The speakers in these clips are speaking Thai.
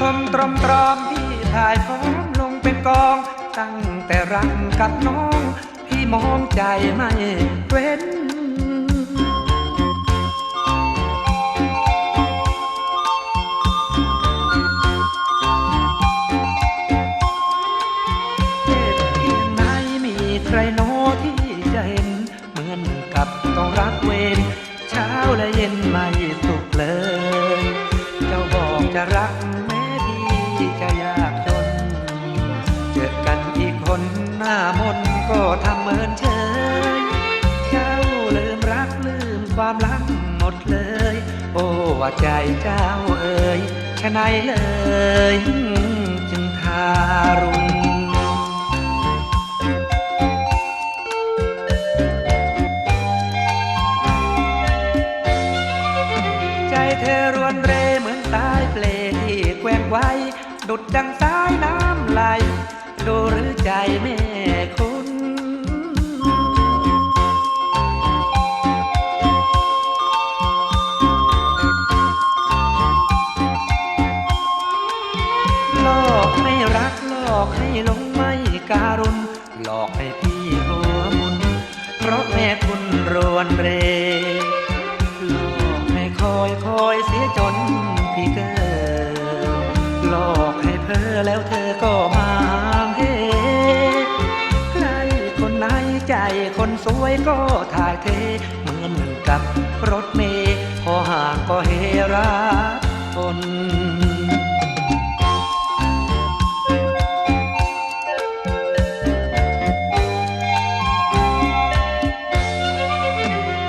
ทมตรอมตรอมพี่ถ่ายพร้อมลงเป็นกอง ตั้งแต่รักกับน้อง พี่มองใจไม่เว้นเจ็บเพียงไหนมีใครโน้ที่จะเห็น เหมือนกับต้องรักเวรเช้าและเย็นไม่สุขเลย เจ้าบอกจะรัก แม้พี่จะยากจน เจอกันอีกคนหน้ามนก็ทำเหมือนเฉย เจ้าลืมรักลืมความรักหมดเลย โอ้ว่าใจเจ้าเอ่ยชะไหนเลย จึงทารุณใจเธอรวนเรเหมือนสายเปลที่แกว่งไว้ ดุดดังสายน้ำไหล ดูหรือใจแม่คุณหลอกให้รักหลอกให้หลงไม่การุณหลอกให้พี่หัวมุน เพราะแม่คุณรวนเร แล้วเธอก็มาเฮใครคนไหนใจคนสวยก็ถ่ายเท เหมือนกับรถเมย์พอห่างก็เฮรักคน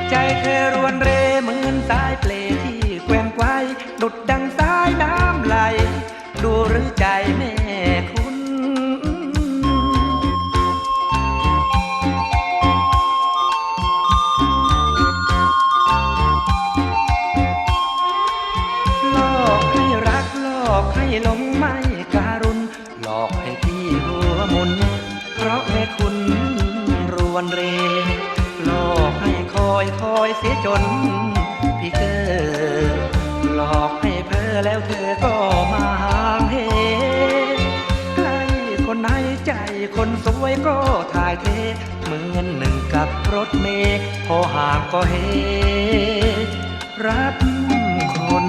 ใจเธอรวนเรเหมือนสายเปลที่แกว่งไกวดุดดัง รือใจแม่คุณ หลอกให้รักหลอกให้หลงไม่การุณ หลอกให้พี่หัวมุน เพราะแม่คุณรวนเร หลอกให้คอยคอยเสียจนพี่เกิดหลอกให้เพ้อแล้วเธอก็ คนสวยก็ถ่ายเทเหมือนหนึ่งกับรถเมย์พอห่างก็เฮ รับคน